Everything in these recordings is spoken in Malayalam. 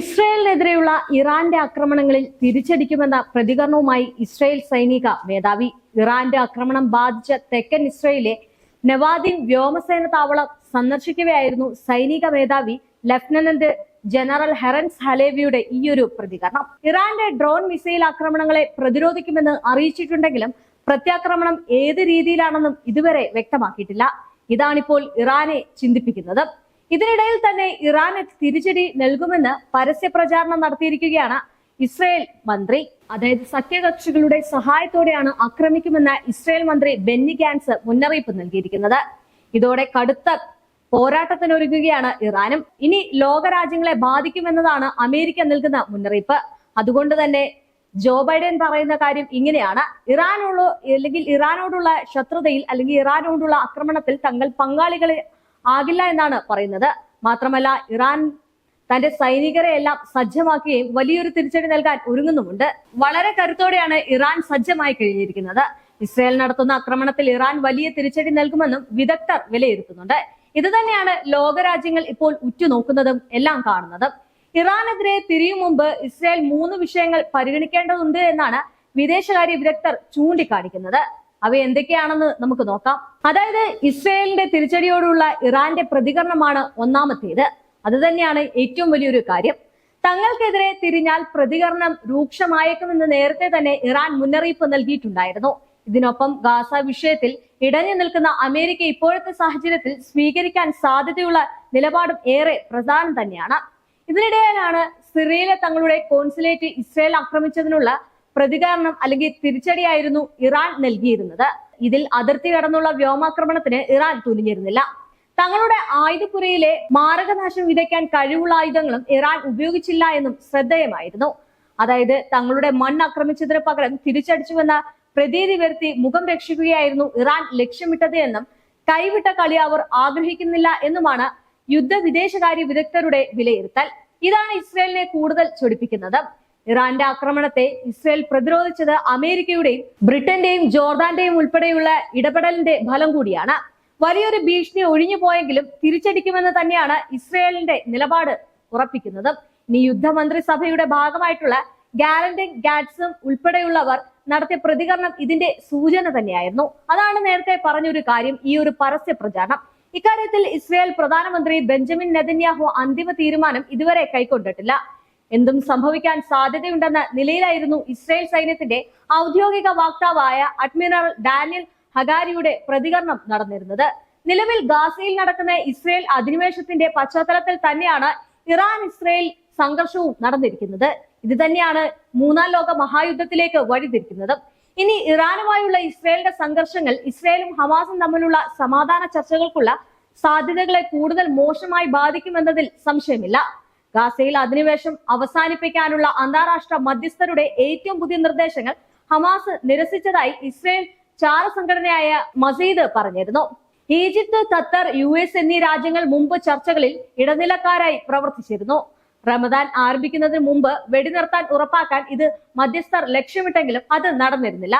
ഇസ്രയേലിനെതിരെയുള്ള ഇറാന്റെ ആക്രമണങ്ങളിൽ തിരിച്ചടിക്കുമെന്ന പ്രതികരണവുമായി ഇസ്രയേൽ സൈനിക മേധാവി. ഇറാന്റെ ആക്രമണം ബാധിച്ച തെക്കൻ ഇസ്രയേലിലെ നവാദിൻ വ്യോമസേന താവളം സന്ദർശിക്കുകയായിരുന്നു സൈനിക മേധാവി ലഫ്റ്റനന്റ് ജനറൽ ഹെറൻസ് ഹലേവിയുടെ ഈയൊരു പ്രതികരണം. ഇറാന്റെ ഡ്രോൺ മിസൈൽ ആക്രമണങ്ങളെ പ്രതിരോധിക്കുമെന്ന് അറിയിച്ചിട്ടുണ്ടെങ്കിലും പ്രത്യാക്രമണം ഏത് രീതിയിലാണെന്നും ഇതുവരെ വ്യക്തമാക്കിയിട്ടില്ല. ഇതാണിപ്പോൾ ഇറാനെ ചിന്തിപ്പിക്കുന്നത്. ഇതിനിടയിൽ തന്നെ ഇറാന് തിരിച്ചടി നൽകുമെന്ന് പരസ്യ പ്രചാരണം നടത്തിയിരിക്കുകയാണ് ഇസ്രയേൽ മന്ത്രി. അതായത് സഖ്യകക്ഷികളുടെ സഹായത്തോടെയാണ് ആക്രമിക്കുമെന്ന് ഇസ്രയേൽ മന്ത്രി ബെന്നി ഗാൻസ് മുന്നറിയിപ്പ് നൽകിയിരിക്കുന്നത്. ഇതോടെ കടുത്ത പോരാട്ടത്തിനൊരുങ്ങുകയാണ് ഇറാനും. ഇനി ലോകരാജ്യങ്ങളെ ബാധിക്കുമെന്നതാണ് അമേരിക്ക നൽകുന്ന മുന്നറിയിപ്പ്. അതുകൊണ്ട് തന്നെ ജോ ബൈഡൻ പറയുന്ന കാര്യം ഇങ്ങനെയാണ്. ഇറാനുള്ള അല്ലെങ്കിൽ ഇറാനോടുള്ള ശത്രുതയിൽ അല്ലെങ്കിൽ ഇറാനോടുള്ള ആക്രമണത്തിൽ തങ്ങൾ പങ്കാളികളെ ആകില്ല എന്നാണ് പറയുന്നത്. മാത്രമല്ല ഇറാൻ തന്റെ സൈനികരെ എല്ലാം സജ്ജമാക്കുകയും വലിയൊരു തിരിച്ചടി നൽകാൻ ഒരുങ്ങുന്നുമുണ്ട്. വളരെ കരുത്തോടെയാണ് ഇറാൻ സജ്ജമായി കഴിഞ്ഞിരിക്കുന്നത്. ഇസ്രയേൽ നടത്തുന്ന ആക്രമണത്തിൽ ഇറാൻ വലിയ തിരിച്ചടി നൽകുമെന്നും വിദഗ്ധർ വിലയിരുത്തുന്നുണ്ട്. ഇത് തന്നെയാണ് ലോകരാജ്യങ്ങൾ ഇപ്പോൾ ഉറ്റുനോക്കുന്നതും എല്ലാം കാണുന്നതും. ഇറാനെതിരെ തിരിയും മുമ്പ് ഇസ്രയേൽ മൂന്ന് വിഷയങ്ങൾ പരിഗണിക്കേണ്ടതുണ്ട് എന്നാണ് വിദേശകാര്യ വിദഗ്ധർ ചൂണ്ടിക്കാണിക്കുന്നത്. അവ എന്തൊക്കെയാണെന്ന് നമുക്ക് നോക്കാം. അതായത് ഇസ്രയേലിന്റെ തിരിച്ചടിയോടുള്ള ഇറാന്റെ പ്രതികരണമാണ് ഒന്നാമത്തേത്. അത് തന്നെയാണ് ഏറ്റവും വലിയൊരു കാര്യം. തങ്ങൾക്കെതിരെ തിരിഞ്ഞാൽ പ്രതികരണം രൂക്ഷമായേക്കുമെന്ന് നേരത്തെ തന്നെ ഇറാൻ മുന്നറിയിപ്പ് നൽകിയിട്ടുണ്ടായിരുന്നു. ഇതിനൊപ്പം ഗാസ വിഷയത്തിൽ ഇടഞ്ഞു നിൽക്കുന്ന അമേരിക്ക ഇപ്പോഴത്തെ സാഹചര്യത്തിൽ സ്വീകരിക്കാൻ സാധ്യതയുള്ള നിലപാടും ഏറെ പ്രധാനം തന്നെയാണ്. ഇതിനിടെയാണ് സിറിയയിലെ തങ്ങളുടെ കോൺസുലേറ്റ് ഇസ്രയേൽ ആക്രമിച്ചതിനുള്ള പ്രതികരണം അല്ലെങ്കിൽ തിരിച്ചടിയായിരുന്നു ഇറാൻ നൽകിയിരുന്നത്. ഇതിൽ അതിർത്തി കടന്നുള്ള വ്യോമാക്രമണത്തിന് ഇറാൻ തുനിഞ്ഞിരുന്നില്ല. തങ്ങളുടെ ആയുധപ്പുരയിലെ മാരകനാശം വിതയ്ക്കാൻ കഴിവുള്ള ആയുധങ്ങളും ഇറാൻ ഉപയോഗിച്ചില്ല എന്നും ശ്രദ്ധേയമായിരുന്നു. അതായത് തങ്ങളുടെ മണ്ണ് ആക്രമിച്ചതിന് പകരം തിരിച്ചടിച്ചുവെന്ന പ്രതീതി വരുത്തി മുഖം രക്ഷിക്കുകയായിരുന്നു ഇറാൻ ലക്ഷ്യമിട്ടത് എന്നും കൈവിട്ട കളി അവർ ആഗ്രഹിക്കുന്നില്ല എന്നുമാണ് യുദ്ധ വിദേശകാര്യ വിദഗ്ധരുടെ വിലയിരുത്തൽ. ഇതാണ് ഇസ്രയേലിനെ കൂടുതൽ ചൊടിപ്പിക്കുന്നത്. ഇറാന്റെ ആക്രമണത്തെ ഇസ്രയേൽ പ്രതിരോധിച്ചത് അമേരിക്കയുടെയും ബ്രിട്ടന്റെയും ജോർദാന്റെയും ഉൾപ്പെടെയുള്ള ഇടപെടലിന്റെ ഫലം കൂടിയാണ്. വലിയൊരു ഭീഷണി ഒഴിഞ്ഞു പോയെങ്കിലും തിരിച്ചടിക്കുമെന്ന് തന്നെയാണ് ഇസ്രയേലിന്റെ നിലപാട് ഉറപ്പിക്കുന്നത്. ഇനി യുദ്ധമന്ത്രിസഭയുടെ ഭാഗമായിട്ടുള്ള ഗാലന്റിൻ ഗാറ്റ്സും ഉൾപ്പെടെയുള്ളവർ നടത്തിയ പ്രതികരണം ഇതിന്റെ സൂചന തന്നെയായിരുന്നു. അതാണ് നേരത്തെ പറഞ്ഞൊരു കാര്യം ഈ ഒരു പരസ്യ പ്രചാരണം. ഇക്കാര്യത്തിൽ ഇസ്രയേൽ പ്രധാനമന്ത്രി ബെഞ്ചമിൻ നെതന്യാഹു അന്തിമ തീരുമാനം ഇതുവരെ കൈക്കൊണ്ടിട്ടില്ല. എന്തും സംഭവിക്കാൻ സാധ്യതയുണ്ടെന്ന നിലയിലായിരുന്നു ഇസ്രായേൽ സൈന്യത്തിന്റെ ഔദ്യോഗിക വക്താവായ അഡ്മിറൽ ഡാനിയൽ ഹഗാരിയുടെ പ്രതികരണം നടന്നിരുന്നത്. നിലവിൽ ഗാസയിൽ നടക്കുന്ന ഇസ്രയേൽ അധിനിവേശത്തിന്റെ പശ്ചാത്തലത്തിൽ തന്നെയാണ് ഇറാൻ ഇസ്രയേൽ സംഘർഷവും നടന്നിരിക്കുന്നത്. ഇത് തന്നെയാണ് മൂന്നാം ലോക മഹായുദ്ധത്തിലേക്ക് വഴിതിരിക്കുന്നത്. ഇനി ഇറാനുമായുള്ള ഇസ്രയേലിന്റെ സംഘർഷങ്ങൾ ഇസ്രയേലും ഹമാസും തമ്മിലുള്ള സമാധാന ചർച്ചകൾക്കുള്ള സാധ്യതകളെ കൂടുതൽ മോശമായി ബാധിക്കുമെന്നതിൽ സംശയമില്ല. ഗാസയിൽ അധിനിവേശം അവസാനിപ്പിക്കാനുള്ള അന്താരാഷ്ട്ര മധ്യസ്ഥരുടെ ഏറ്റവും പുതിയ നിർദ്ദേശങ്ങൾ ഹമാസ് നിരസിച്ചതായി ഇസ്രയേൽ ചാര സംഘടനയായ മസീദ് പറഞ്ഞിരുന്നു. ഈജിപ്ത് ഖത്തർ യു എസ് എന്നീ രാജ്യങ്ങൾ മുമ്പ് ചർച്ചകളിൽ ഇടനിലക്കാരായി പ്രവർത്തിച്ചിരുന്നു. റമദാൻ ആരംഭിക്കുന്നതിന് മുമ്പ് വെടിനിർത്താൻ ഉറപ്പാക്കാൻ ഇത് മധ്യസ്ഥർ ലക്ഷ്യമിട്ടെങ്കിലും അത് നടന്നിരുന്നില്ല.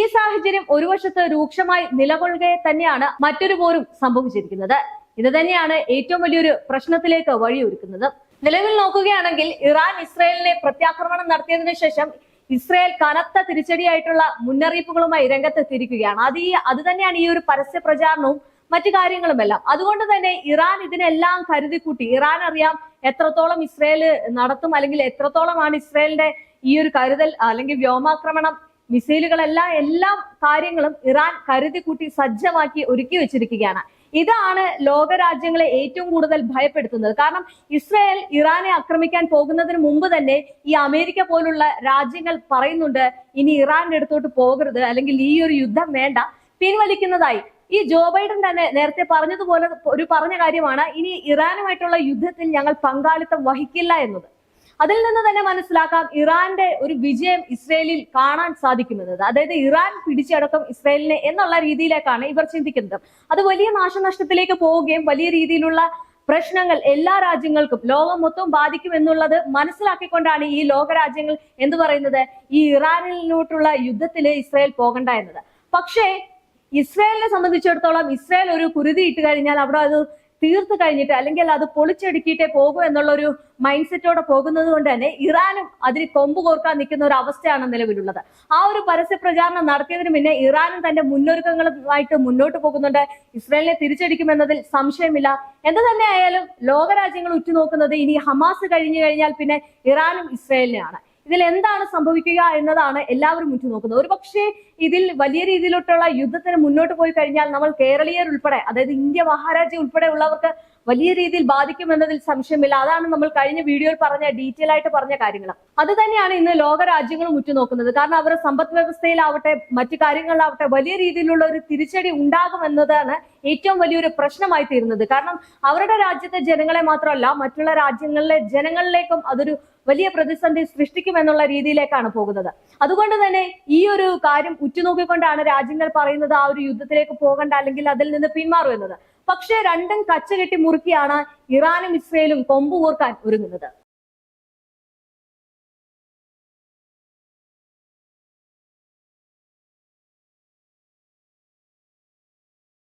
ഈ സാഹചര്യം ഒരു വശത്ത് രൂക്ഷമായി നിലകൊള്ളുകയെ തന്നെയാണ് മറ്റൊരു പോരും സംഭവിച്ചിരിക്കുന്നത്. ഇത് തന്നെയാണ് ഏറ്റവും വലിയൊരു പ്രശ്നത്തിലേക്ക് വഴിയൊരുക്കുന്നത്. നിലവിൽ നോക്കുകയാണെങ്കിൽ ഇറാൻ ഇസ്രയേലിനെ പ്രത്യാക്രമണം നടത്തിയതിനു ശേഷം ഇസ്രയേൽ കനത്ത തിരിച്ചടിയായിട്ടുള്ള മുന്നറിയിപ്പുകളുമായി രംഗത്തെത്തിയിരിക്കുകയാണ്. അത് ഈ അത് തന്നെയാണ് ഈ ഒരു പരസ്യ പ്രചാരണവും മറ്റു കാര്യങ്ങളുമെല്ലാം. അതുകൊണ്ട് തന്നെ ഇറാൻ ഇതിനെല്ലാം കരുതിക്കൂട്ടി. ഇറാൻ അറിയാം എത്രത്തോളം ഇസ്രയേൽ നടത്തും അല്ലെങ്കിൽ എത്രത്തോളമാണ് ഇസ്രയേലിന്റെ ഈ ഒരു കരുതൽ അല്ലെങ്കിൽ വ്യോമാക്രമണം മിസൈലുകളെല്ലാം എല്ലാ കാര്യങ്ങളും ഇറാൻ കരുതിക്കൂട്ടി സജ്ജമാക്കി ഒരുക്കി വെച്ചിരിക്കുകയാണ്. ഇതാണ് ലോകരാജ്യങ്ങളെ ഏറ്റവും കൂടുതൽ ഭയപ്പെടുത്തുന്നത്. കാരണം ഇസ്രായേൽ ഇറാനെ ആക്രമിക്കാൻ പോകുന്നതിന് മുമ്പ് തന്നെ ഈ അമേരിക്ക പോലുള്ള രാജ്യങ്ങൾ പറയുന്നുണ്ട് ഇനി ഇറാന്റെ അടുത്തോട്ട് പോകരുത് അല്ലെങ്കിൽ ഈ ഒരു യുദ്ധം വേണ്ട. പിൻവലിക്കുന്നതായി. ഈ ജോ ബൈഡൻ തന്നെ നേരത്തെ പറഞ്ഞതുപോലെ ഒരു പറഞ്ഞ കാര്യമാണ് ഇനി ഇറാനുമായിട്ടുള്ള യുദ്ധത്തിൽ ഞങ്ങൾ പങ്കാളിത്തം വഹിക്കില്ല എന്നത്. അതിൽ നിന്ന് തന്നെ മനസ്സിലാക്കാം ഇറാന്റെ ഒരു വിജയം ഇസ്രയേലിൽ കാണാൻ സാധിക്കുന്നത് അതായത് ഇറാൻ പിടിച്ചടക്കം ഇസ്രയേലിനെ എന്നുള്ള രീതിയിലേക്കാണ് ഇവർ ചിന്തിക്കുന്നത്. അത് വലിയ നാശനഷ്ടത്തിലേക്ക് പോവുകയും വലിയ രീതിയിലുള്ള പ്രശ്നങ്ങൾ എല്ലാ രാജ്യങ്ങൾക്കും ലോകം മൊത്തം ബാധിക്കും എന്നുള്ളത് മനസ്സിലാക്കിക്കൊണ്ടാണ് ഈ ലോകരാജ്യങ്ങൾ എന്ത് പറയുന്നത്? ഈ ഇറാനിലോട്ടുള്ള യുദ്ധത്തിൽ ഇസ്രയേൽ പോകണ്ട എന്നത്. പക്ഷേ ഇസ്രയേലിനെ സംബന്ധിച്ചിടത്തോളം ഇസ്രയേൽ ഒരു കുരുതി ഇട്ട് കഴിഞ്ഞാൽ അവിടെ അത് തീർത്തു കഴിഞ്ഞിട്ട് അല്ലെങ്കിൽ അത് പൊളിച്ചെടുക്കിയിട്ടേ പോകൂ എന്നുള്ള ഒരു മൈൻഡ് സെറ്റോടെ പോകുന്നത് കൊണ്ട് തന്നെ ഇറാനും അതിന് കൊമ്പ് കോർക്കാൻ നിൽക്കുന്ന ഒരു അവസ്ഥയാണ് നിലവിലുള്ളത്. ആ ഒരു പരസ്യ പ്രചാരണം നടത്തിയതിന് പിന്നെ ഇറാനും തന്റെ മുന്നൊരുക്കങ്ങളുമായിട്ട് മുന്നോട്ട് പോകുന്നുണ്ട്. ഇസ്രായേലിനെ തിരിച്ചടിക്കുമെന്നതിൽ സംശയമില്ല. എന്ത് തന്നെയായാലും ലോകരാജ്യങ്ങൾ ഉറ്റുനോക്കുന്നത് ഇനി ഹമാസ് കഴിഞ്ഞു കഴിഞ്ഞാൽ പിന്നെ ഇറാനും ഇസ്രായേലിനെയാണ്. ഇതിൽ എന്താണ് സംഭവിക്കുക എന്നതാണ് എല്ലാവരും ഉറ്റുനോക്കുന്നത്. ഒരു പക്ഷേ ഇതിൽ വലിയ രീതിയിലോട്ടുള്ള യുദ്ധത്തിന് മുന്നോട്ട് പോയി കഴിഞ്ഞാൽ നമ്മൾ കേരളീയർ ഉൾപ്പെടെ അതായത് ഇന്ത്യ മഹാരാജ്യം ഉൾപ്പെടെ ഉള്ളവർക്ക് വലിയ രീതിയിൽ ബാധിക്കുമെന്നതിൽ സംശയമില്ല. അതാണ് നമ്മൾ കഴിഞ്ഞ വീഡിയോയിൽ പറഞ്ഞ ഡീറ്റെയിൽ ആയിട്ട് പറഞ്ഞ കാര്യങ്ങൾ അത് തന്നെയാണ് ഇന്ന് ലോക രാജ്യങ്ങളും ഉറ്റുനോക്കുന്നത്. കാരണം അവരുടെ സമ്പദ് വ്യവസ്ഥയിലാവട്ടെ മറ്റു കാര്യങ്ങളിലാവട്ടെ വലിയ രീതിയിലുള്ള ഒരു തിരിച്ചടി ഉണ്ടാകുമെന്നതാണ് ഏറ്റവും വലിയൊരു പ്രശ്നമായി തീരുന്നത്. കാരണം അവരുടെ രാജ്യത്തെ ജനങ്ങളെ മാത്രമല്ല മറ്റുള്ള രാജ്യങ്ങളിലെ ജനങ്ങളിലേക്കും അതൊരു വലിയ പ്രതിസന്ധി സൃഷ്ടിക്കുമെന്നുള്ള രീതിയിലേക്കാണ് പോകുന്നത്. അതുകൊണ്ട് തന്നെ ഈ ഒരു കാര്യം ഉറ്റുനോക്കിക്കൊണ്ടാണ് രാജ്യങ്ങൾ പറയുന്നത് ആ ഒരു യുദ്ധത്തിലേക്ക് പോകണ്ട അല്ലെങ്കിൽ അതിൽ നിന്ന് പിന്മാറും എന്നത്. പക്ഷേ രണ്ടും കച്ചകെട്ടി മുറുക്കിയാണ് ഇറാനും ഇസ്രയേലും കൊമ്പ് കോർക്കാൻ ഒരുങ്ങുന്നത്.